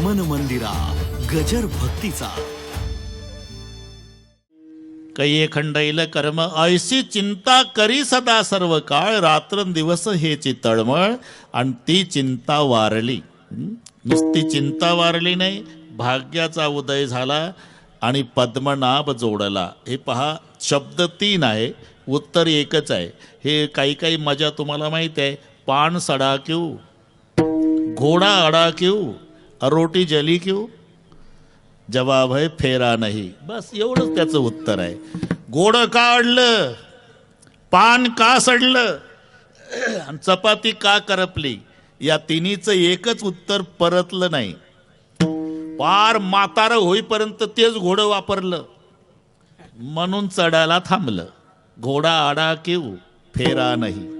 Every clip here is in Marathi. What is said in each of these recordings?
मन मंदिरा गजर भक्तीचा. कैये खंडैल कर्म ऐशी चिंता करी सदा सर्व काळ रात्रंदिवस हेची तळमळ आणि ती चिंता वारली. नुसती चिंता वारली नाही भाग्याचा उदय झाला आणि पद्मनाभ जोडला. हे पहा शब्द तीन आहे उत्तर एकच आहे. हे काही काही मजा तुम्हाला माहीत आहे. पान सडा घोडा अडा क्यू रोटी जली क्यू? जवाब आहे फेरा नाही। बस एवढंच त्याचं उत्तर आहे. गोड का अडलं पान का सडलं आणि चपाती का करपली या तिन्हीचं एकच उत्तर परतलं नाही. पार म्हातारं होईपर्यंत तेच घोडं वापरलं. म्हणून चढायला थांबलं. घोडा आडा किव फेरा नाही.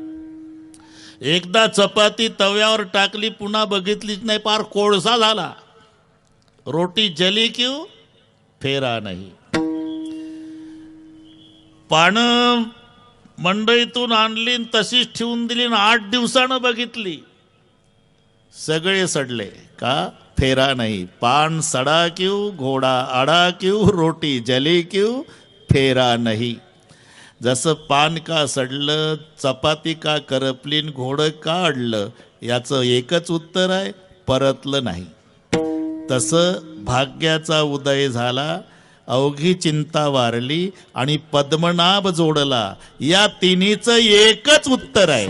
एकदा चपाती तव्यावर टाकली पुन्हा बघितलीच नाही पार कोळसा झाला. रोटी जली क्यू? फेरा नाही. पानं मंडईतून आणली तशीच ठेवून दिली आठ दिवसानं बघितली. सगळे सडले. का? फेरा नाही. पान सडा क्यू घोडा आडा क्यू रोटी जली क्यू फेरा नाही. जसं पान का सडलं चपाती का करपली न घोडं का अडलं याचं एकच उत्तर आहे परतलं नाही तसं भाग्याचा उदय झाला अवघी चिंता वारली आणि पद्मनाभ जोडला या तिन्हीचं एकच उत्तर आहे.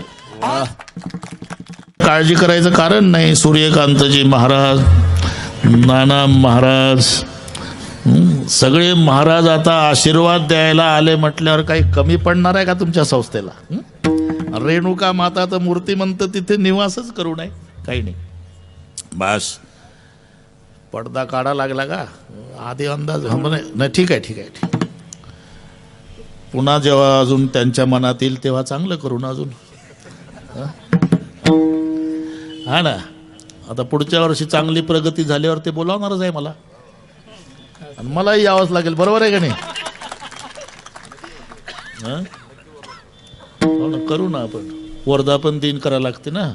काळजी करायचं कारण नाही सूर्यकांतजी महाराज नाना महाराज सगळे महाराज आता आशीर्वाद द्यायला आले म्हटल्यावर काही कमी पडणार आहे का तुमच्या संस्थेला? रेणुका माता तर मूर्तिमंत तिथे निवासच करू नये. काही नाही. बस. पडदा काढा लागला का? आधी अंदाज हा, नाही ठीक आहे ठीक आहे ठीक पुन्हा जेव्हा अजून त्यांच्या मनात येईल तेव्हा चांगलं करू ना अजून हा ना. आता पुढच्या वर्षी चांगली प्रगती झाल्यावर ते बोलावणारच आहे मला. आणि मलाही यावंच लागेल. बरोबर आहे का नाही? हो ना करू ना आपण. वर्धा पण तीन करावं लागते ना.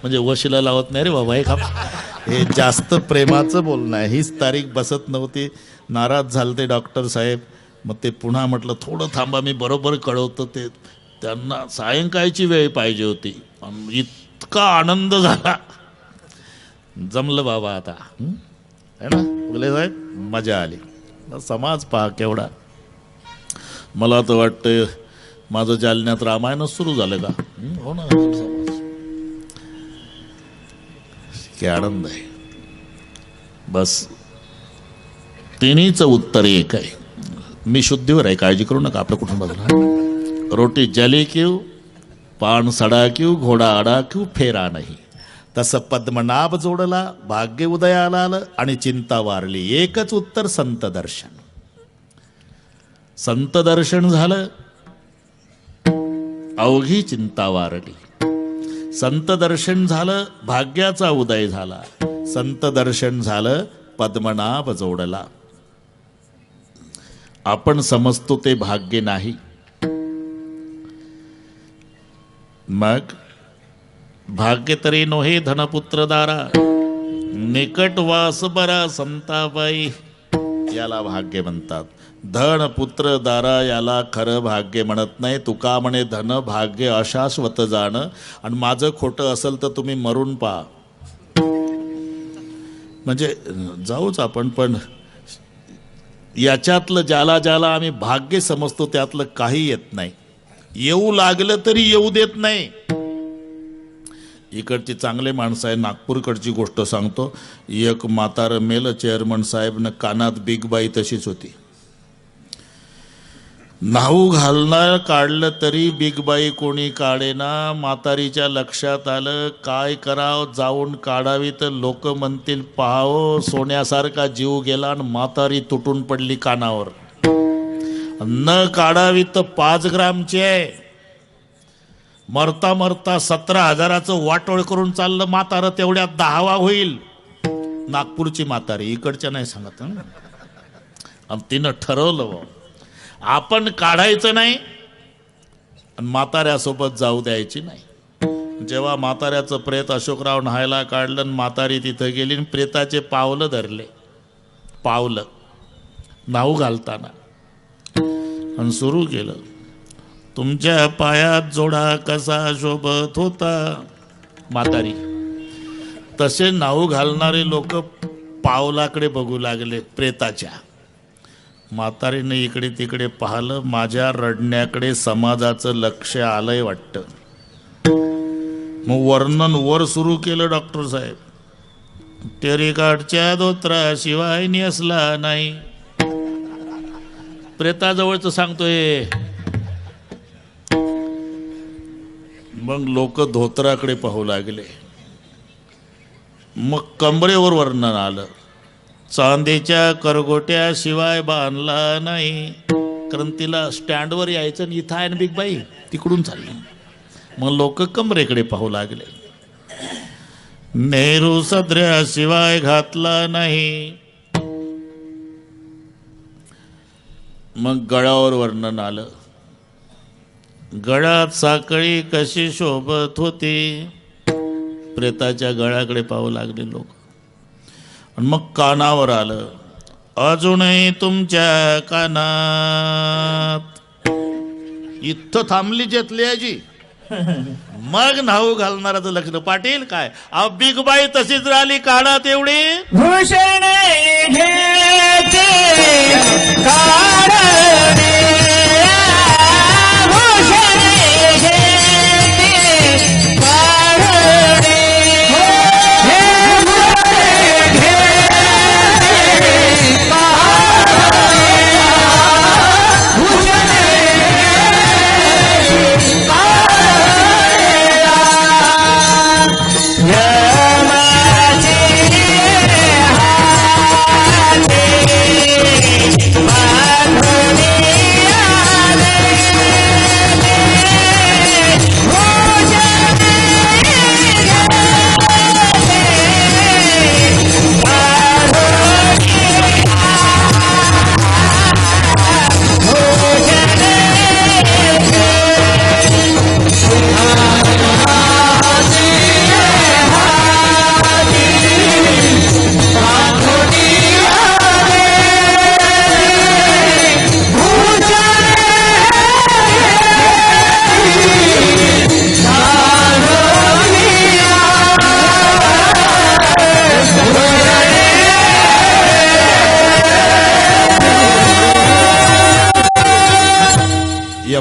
म्हणजे वशीला लावत नाही रे बाबा हे खाप हे जास्त प्रेमाचं बोलणं आहे. हीच तारीख बसत नव्हती. नाराज झाले ते डॉक्टर साहेब. मग ते पुन्हा म्हटलं थोडं थांबा मी बरोबर कळवतो ते. त्यांना सायंकाळची वेळ पाहिजे होती. इतका आनंद झाला. जमलं बाबा आता. आहे है ना? बोले साहेब मजा आली. समाज पहा केवढा. मला तर वाटतं माझं जालन्यात रामायणच सुरू झालं का? हो? ना समाज. की आनंद आहे. बस. तिन्हीचं उत्तर एक आहे. मी शुद्धीवर आहे काळजी करू नका आपल्या कुठून रोटी जली किव पान सडा किव घोडा आडा किव फेरा नाही. तसं पद्मनाभ जोडला भाग्य उदयाला आलं आणि चिंता वारली. एकच उत्तर संत दर्शन. संत दर्शन झालं. अवघी चिंता वारली. संत दर्शन झालं भाग्याचा उदय झाला. संत दर्शन झालं पद्मनाभ जोडला. आपण समजतो ते भाग्य नाही. मग? भाग्य तरी नोहे धनपुत्र दारा निकट वास बरा संताबाई. याला भाग्य म्हणतात. धन पुत्र दारा याला खरं भाग्य म्हणत नाही. तुका म्हणे धन भाग्य अशाश्वत जाणं. आणि माझं खोटं असेल तर तुम्ही मरून पहा म्हणजे जाऊच आपण पण याच्यातलं ज्याला ज्याला आम्ही भाग्य समजतो त्यातलं काही येत नाही. येऊ लागलं तरी येऊ देत नाही. इकडची चांगले माणसं आहे नागपूरकडची गोष्ट सांगतो. एक म्हातारं मेल चेअरमन साहेबनं कानात बिग बाई तशीच होती. नाहू घालणार काढलं तरी बिग बाई कोणी काढेना. म्हातारीच्या लक्षात आलं काय करावं जाऊन काढावी तर लोक म्हणतील पाहावं सोन्यासारखा जीव गेला आणि म्हातारी तुटून पडली कानावर. न काढावी तर पाच ग्रामची आहे. मरता मरता सतरा हजाराचं वाटोळ करून चाललं म्हातारं तेवढ्यात दहावा होईल. नागपूरची म्हातारी इकडच्या नाही सांगत आणि तिनं ठरवलं आपण काढायचं नाही आणि म्हाताऱ्यासोबत जाऊ द्यायची नाही. जेव्हा म्हाताऱ्याचं प्रेत अशोकराव न्हायला काढलं आणि म्हातारी तिथं गेली आणि प्रेताचे पावलं धरले. पावलं. नाव घालताना. आणि सुरू केलं. तुमच्या पायात जोडा कसा शोभत होता? म्हातारी. तसे नाऊ घालणारे लोक पावलाकडे बघू लागले प्रेताच्या. म्हातारीने इकडे तिकडे पाहिलं माझ्या रडण्याकडे समाजाचं लक्ष आलंय वाटतं. मग वर्णन वर सुरू केलं डॉक्टर साहेब. टेरिकाटच्या धोत्रा शिवाय नेसला नाही. प्रेताजवळच सांगतोय मग लोक धोत्राकडे पाहू लागले. मग कमरेवर वर्णन आलं. चांदीच्या करगोट्या शिवाय बांधला नाही. कारण तिला स्टँडवर यायचं आणि इथं आहे ना बिग बाई तिकडून चालली. मग लोक कमरेकडे पाहू लागले. नेहरू सदऱ्या शिवाय घातला नाही. मग गळावर वर्णन आलं. गळात साखळी कशी शोभत होती? प्रेताच्या गळ्याकडे पाहू लागले लोक. आणि मग कानावर आलं अजूनही तुमच्या कानात. इथं थांबली जेतल्याची मग नाऊ घालणाराचं लक्ष पाटील काय? बिग बाई तशीच राहिली कानात एवढी? भूषण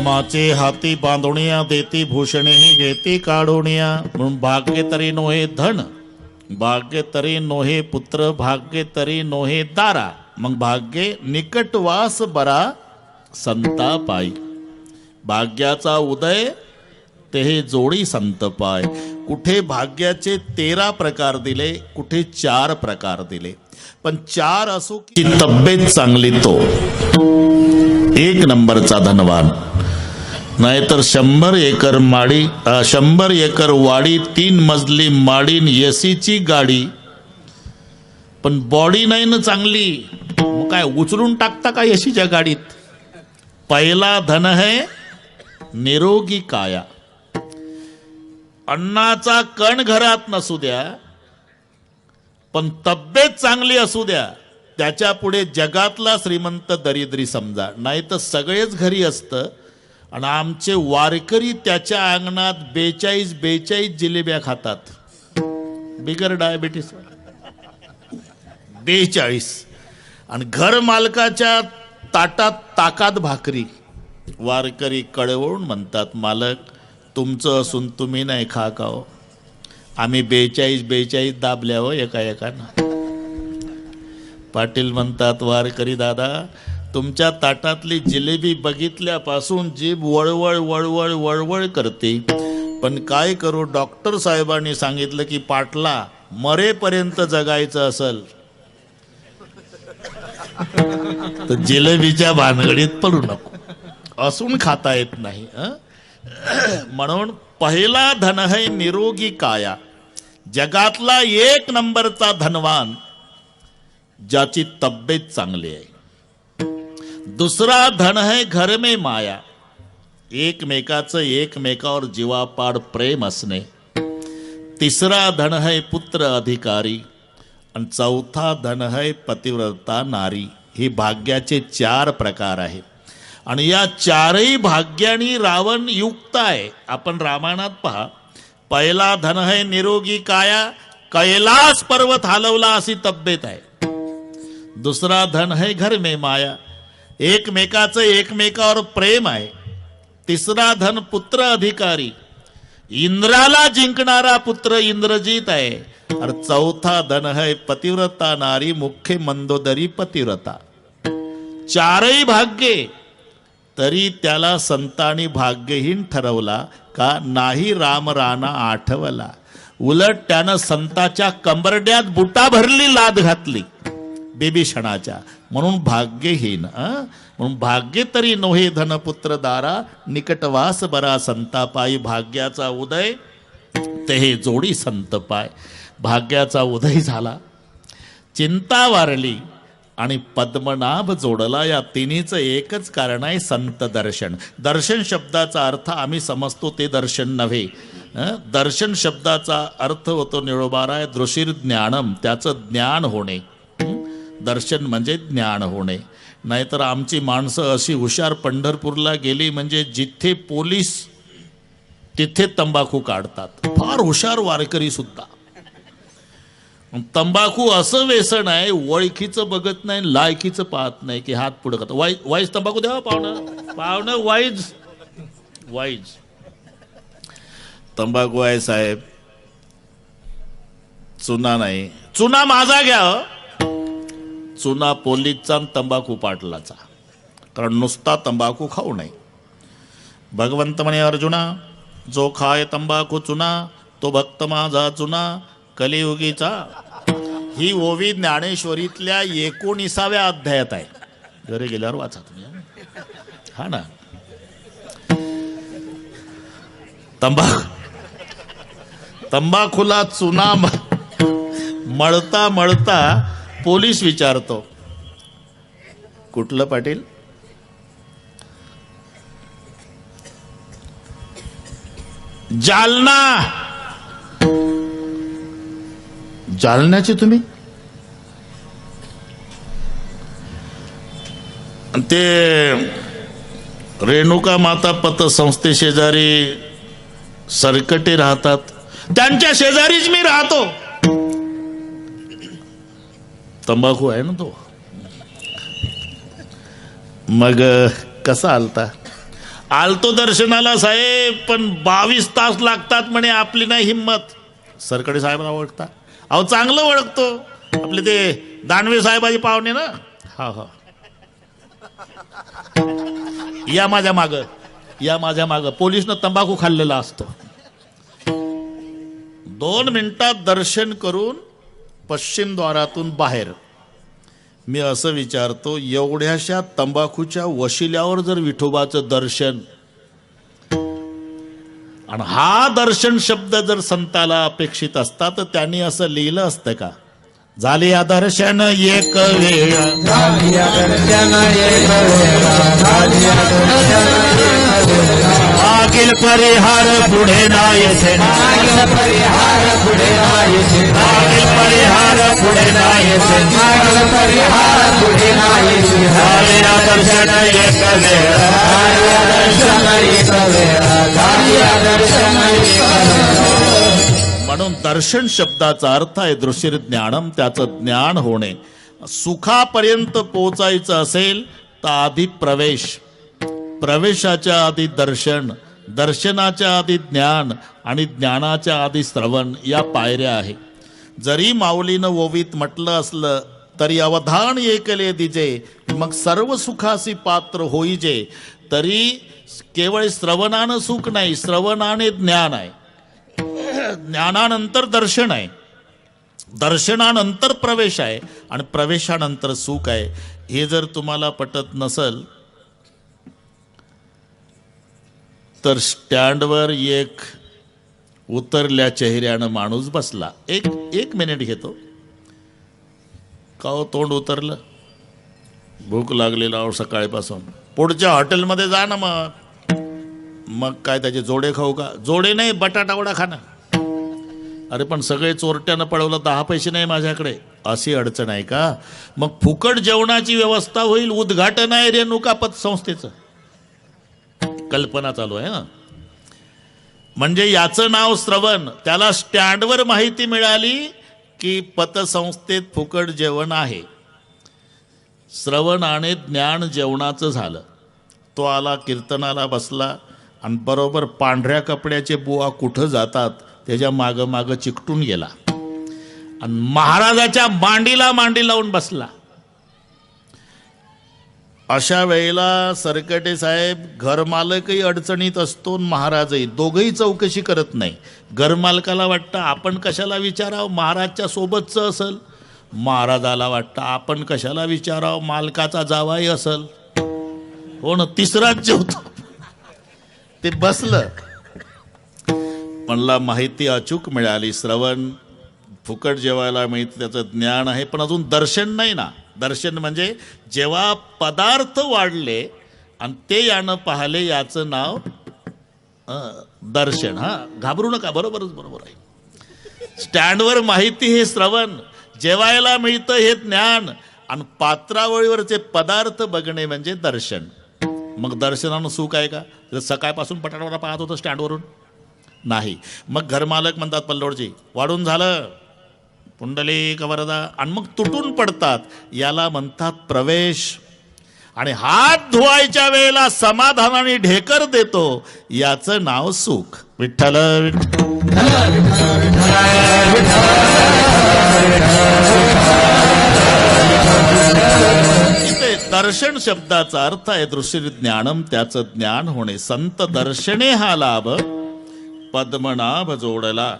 यमाचे हाती बांधुणिया देती भूषणे घेती काढुनिया म्हणून भाग्य तरी नोहे धन भाग्य तरी नोहे पुत्र भाग्य तरी नोहे दारा मग भाग्ये निकटवास बरा संता पायी भाग्याचा उदय ते हे जोडी संत पाय कुठे भाग्याचे तेरा प्रकार दिले कुठे चार प्रकार दिले पण चार असो की तब्येत चांगली तो एक नंबरचा धनवान नाहीतर शंभर एकर माडी शंभर एकर वाडी तीन मजली माडीन एसीची गाडी. पण बॉडी नाही ना चांगली. काय उचलून टाकता का एसीच्या गाडीत? पहिला धन है निरोगी काया. अन्नाचा कण घरात नसू द्या पण तब्येत चांगली असू द्या. त्याच्या पुढे जगातला श्रीमंत दरिद्री समजा. नाही तर सगळेच घरी असतं. आणि आमचे वारकरी त्याच्या अंगणात बेचाळीस बेचाळीस जिलेब्या खातात. बिगर डायबिटीस बेचाळीस. आणि घर मालकाच्या ताटात ताकात भाकरी. वारकरी कळवळून म्हणतात मालक तुमचं असून तुम्ही नाही खा का हो. आम्ही बेचाळीस बेचाळीस दाबल्या हो एका एकानं. पाटील म्हणतात वारकरी दादा तुमच्या ताटातली जिलेबी बघितल्यापासून जीभ वळवळ वळवळ वळवळ करते. पण काय करू? डॉक्टर साहेबांनी सांगितलं की पाटला मरेपर्यंत जगायचं असल. तर जिलेबीच्या भानगडीत पडू नको. असून खाता येत नाही म्हणून पहिला धन है निरोगी काया. जगातला एक नंबरचा धनवान ज्याची तब्येत चांगली आहे. दुसरा धन है घर में माया। एकमेकाचं एकमेकावर जीवापाड प्रेम असणे। तिसरा धन है पुत्र अधिकारी। आणि चौथा धन है पतिव्रता नारी। ही भाग्याचे चार प्रकार आहेत। आणि या चारही भाग्यानी रावण युक्त आहे। आपण रामायणात पहा पहिला धन है निरोगी काया कैलास पर्वत हलवला अशी तब्येत आहे। दुसरा धन है घर में माया एकमेकाचं एकमेकावर प्रेम आहे. तिसरा धन पुत्र अधिकारी. इंद्राला जिंकणारा पुत्र इंद्रजीत आहे. आणि चौथा धन है पतिव्रता नारी मुख्य मंदोदरी पतिव्रता. चारही भाग्ये तरी त्याला संतांनी भाग्यहीन ठरवला का नाही राम राणा आठवला. उलट त्यानं संताच्या कंबरड्यात बुटा भरली लाद घातली. बिभीषणाच्या म्हणून भाग्यहीन म्हणून भाग्य तरी नोहे धनपुत्र दारा निकटवास बरा संतापायी भाग्याचा उदय ते हे जोडी संत पाय भाग्याचा उदय झाला. चिंता वारली आणि पद्मनाभ जोडला. या तिन्हीचं एकच कारण आहे संत दर्शन. दर्शन शब्दाचा अर्थ आम्ही समजतो ते दर्शन नव्हे. दर्शन शब्दाचा अर्थ होतो निळोबाराय दृशीर ज्ञानम त्याचं ज्ञान होणे. दर्शन म्हणजे ज्ञान होणे. नाहीतर आमची माणसं अशी हुशार पंढरपूरला गेली म्हणजे जिथे पोलीस तिथे तंबाखू काढतात. फार हुशार वारकरी सुद्धा. तंबाखू असं व्यसन आहे ओळखीचं बघत नाही लायकीचं पाहत नाही की हात पुढं करत वाईज वाईज तंबाखू द्यावा पाहुणं. पाहुणं वाईज. वाईज. तंबाखू आहे साहेब. चुना नाही. चुना माझा घ्या चुना पोलीसचा आणि तंबाखू पाटलाचा. कारण नुसता तंबाखू खाऊ नये. भगवंत म्हणे अर्जुना जो खाय तंबाखू चुना तो भक्त माझा चुना कलियुगीचा. ही ओवी ज्ञानेश्वरीतल्या एकोणीसाव्या अध्यायात आहे. घरी गेल्यावर वाचा तुम्ही हा. ना. तंबाखू तंबाखूला चुना म- मळता मळता पोलीस विचारतो. कुठलं पाटील? जालना. जालन्याचे तुम्ही? ते रेणुका माता पत संस्थे शेजारी सरकटे राहतात. त्यांच्या शेजारीच मी राहतो. तंबाखू आहे ना तो. मग कसा आलता? आलतो दर्शनाला साहेब पण बावीस तास लागतात म्हणे आपली नाही हिंमत. सरकडे साहेबांना ओळखता? अहो चांगलं ओळखतो. आपले ते दानवे साहेबाचे पाहुणे ना? हा हा. या माझ्या माग या माझ्या माग. पोलिसनं तंबाखू खाल्लेला असतो. दोन मिनिटात दर्शन करून पश्चिम द्वारातून बाहेर. मी असं विचारतो एवढ्याशा तंबाखूच्या वशिल्यावर जर विठोबाचं दर्शन आणि हा दर्शन शब्द जर संताला अपेक्षित असता तर त्यांनी असं लिहिलं असतं का? झाले या दर्शन एक वेळ. मागील परिहार पुढे नाही मागील परिहार पुढे नाही झाले या दर्शन एक वेळ म्हणून दर्शन शब्दाचा अर्थ आहे दृश्य ज्ञानम त्याचं ज्ञान होणे. सुखापर्यंत पोचायचं असेल तर आधी प्रवेश. प्रवेशाच्या आधी दर्शन. दर्शनाच्या आधी ज्ञान आणि ज्ञानाच्या आधी श्रवण या पायऱ्या आहे. जरी माऊलीनं ओवीत म्हटलं असलं तरी अवधान एकले दिजे मग सर्व सुखासी पात्र होईजे तरी केवळ श्रवणानं सुख नाही श्रवणाने ज्ञान आहे. ज्ञानानंतर दर्शन आहे. दर्शनानंतर प्रवेश आहे आणि प्रवेशानंतर सुख आहे. हे जर तुम्हाला पटत नसल तर स्टँडवर एक उतरल्या चेहऱ्यानं माणूस बसला. एक एक मिनिट घेतो. का हो तोंड उतरलं? भूक लागलेला आहो सकाळीपासून. पुढच्या हॉटेलमध्ये जा ना मग. मग काय त्याचे जोडे खाऊ का? जोडे नाही बटाटावडा खा ना अरे पण सगळे चोरट्यानं पळवलं दहा पैसे नाही माझ्याकडे. अशी अडचण आहे का? मग फुकट जेवणाची व्यवस्था होईल उद्घाटन आहे रेणुका पतसंस्थेचं कल्पना चालू आहे ना म्हणजे याचं नाव श्रवण. त्याला स्टँडवर माहिती मिळाली की पतसंस्थेत फुकट जेवण आहे. श्रवण आणि ज्ञान जेवणाचं झालं. तो आला कीर्तनाला बसला आणि बरोबर पांढऱ्या कपड्याचे बुवा कुठं जातात त्याच्या मागं मागं चिकटून गेला. आणि महाराजाच्या मांडीला मांडी लावून बसला. अशा वेळेला सरकटे साहेब घरमालकही अडचणीत असतो आणि महाराजही. दोघंही चौकशी करत नाही. घरमालकाला वाटतं आपण कशाला विचारावं? महाराजच्या सोबतचं असल. महाराजाला वाटतं आपण कशाला विचारावं? मालकाचा जावाही असल. हो ना तिसराच जेवतो. ते बसलं. म्हणला माहिती अचूक मिळाली श्रवण. फुकट जेवायला मिळते त्याचं ज्ञान आहे पण अजून दर्शन नाही ना. दर्शन म्हणजे जेव्हा पदार्थ वाढले आणि ते यानं पाहिले याचं नाव दर्शन. हा घाबरू नका बरोबरच बरोबर आहे. स्टँडवर माहिती हे श्रवण जेवायला मिळतं हे ज्ञान आणि पात्रावळीवरचे पदार्थ बघणे म्हणजे दर्शन. मग दर्शनानं सुख आहे का? तर सकाळपासून पटापटा पाहत होतं स्टँडवरून? नाही. मग घरमालक म्हणतात पल्लोडजी वाढून झालं. पुंडली वरदा आणि मग तुटून पडतात याला म्हणतात प्रवेश. आणि हात धुवायच्या वेळेला समाधानाने ढेकर देतो याचं नाव सुख. विठ्ठल इथे दर्शन शब्दाचा अर्थ आहे दृश्य ज्ञानम त्याचं ज्ञान होणे. संत दर्शने हा लाभ पद्मनाभ जोडला.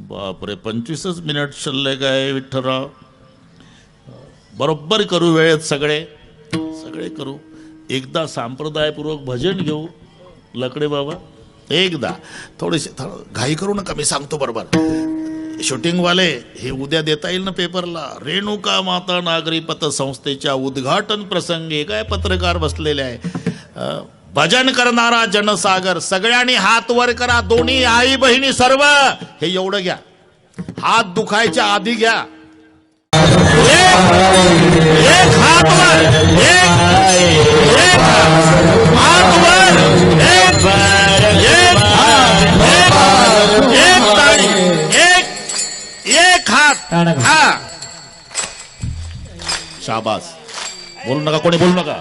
बापरे पंचवीसच मिनिट शिल्लक आहे विठ्ठलराव? बरोबर करू वेळेत सगळे. सगळे करू. एकदा संप्रदायपूर्वक भजन घेऊ. लकडे बाबा. एकदा. थोडेसे थोडं घाई करू नका मी सांगतो बरोबर. शूटिंगवाले हे उद्या देता येईल ना पेपरला. रेणुका माता नागरी पतसंस्थेच्या उद्घाटन प्रसंगी काय पत्रकार बसलेले आहे? भजन करणारा जनसागर सगळ्यांनी हात वर करा दोन्ही आई बहिणी सर्व. हे एवढं घ्या. हात दुखायच्या आधी घ्या. एक हात वर एक एक हात वर एक एक एक एक ताळी एक एक हात हा. शाबास. बोलू नका कोणी बोलू नका.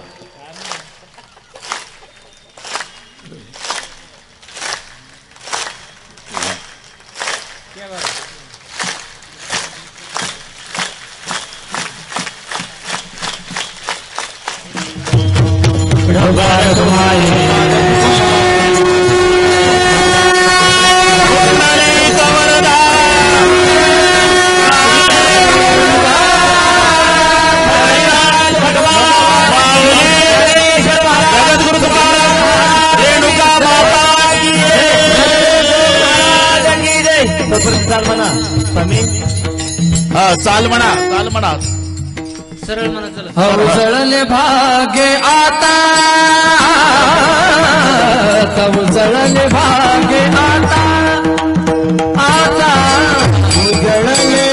उजळले भाग्य आता आता उजळले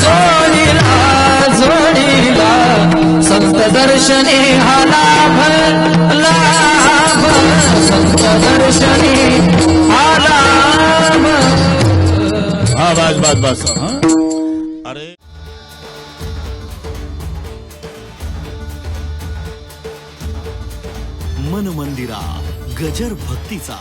जोडीला जोडीला संत दर्शनी हा लाभ लाभ संत दर्शनी हा लाभ हा बस बस बस मन भक्तीचा